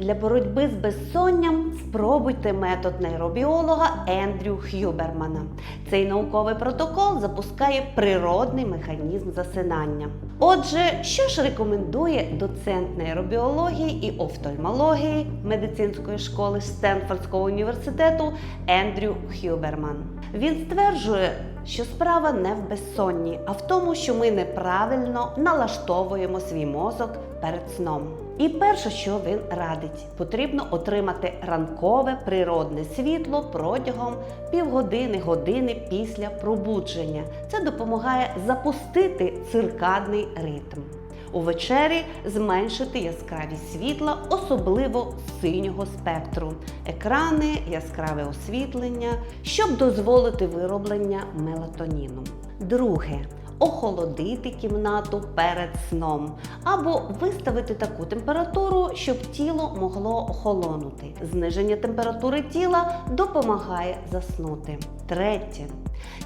Для боротьби з безсонням спробуйте метод нейробіолога Ендрю Х'юбермана. Цей науковий протокол запускає природний механізм засинання. Отже, що ж рекомендує доцент нейробіології і офтальмології медицинської школи Стенфордського університету Ендрю Х'юберман? Він стверджує, що справа не в безсонні, а в тому, що ми неправильно налаштовуємо свій мозок перед сном. І перше, що він радить, потрібно отримати ранкове природне світло протягом півгодини години після пробудження. Це допомагає запустити циркадний ритм. Увечері зменшити яскравість світла, особливо синього спектру, екрани, яскраве освітлення, щоб дозволити вироблення мелатоніну. Друге охолодити кімнату перед сном або виставити таку температуру, щоб тіло могло охолонути. Зниження температури тіла допомагає заснути. Третє.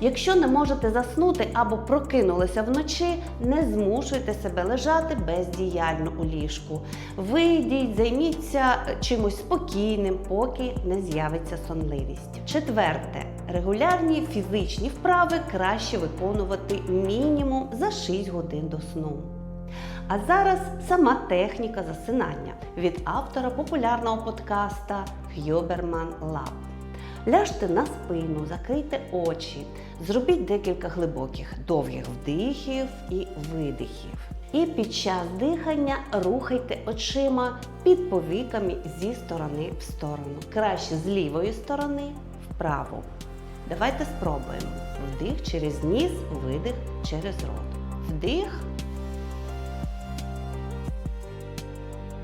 Якщо не можете заснути або прокинулися вночі, не змушуйте себе лежати бездіяльно у ліжку. Вийдіть, займіться чимось спокійним, поки не з'явиться сонливість. Четверте. Регулярні фізичні вправи краще виконувати мінімум за 6 годин до сну. А зараз сама техніка засинання від автора популярного подкаста Хьоберман Лаб. Ляжте на спину, закрийте очі, зробіть декілька глибоких довгих вдихів і видихів. І під час дихання рухайте очима під повіками зі сторони в сторону. Краще з лівої сторони вправо. Давайте спробуємо. Вдих через ніс, видих через рот. Вдих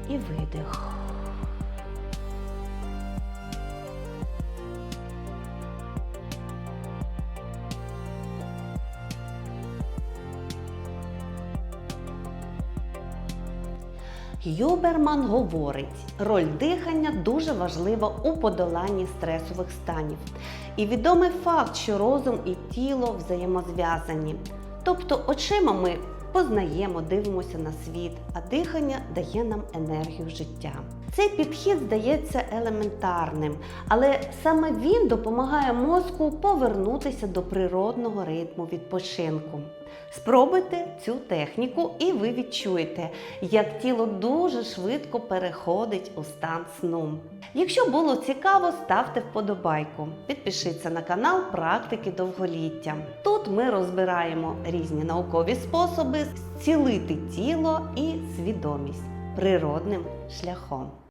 і видих. Юберман говорить, роль дихання дуже важлива у подоланні стресових станів. І відомий факт, що розум і тіло взаємозв'язані. Тобто очима ми познаємо, дивимося на світ, а дихання дає нам енергію життя. Цей підхід здається елементарним, але саме він допомагає мозку повернутися до природного ритму відпочинку. Спробуйте цю техніку, і ви відчуєте, як тіло дуже швидко переходить у стан сну. Якщо було цікаво, ставте вподобайку. Підпишіться на канал Практики довголіття. Тут ми розбираємо різні наукові способи зцілити тіло і свідомість природним шляхом.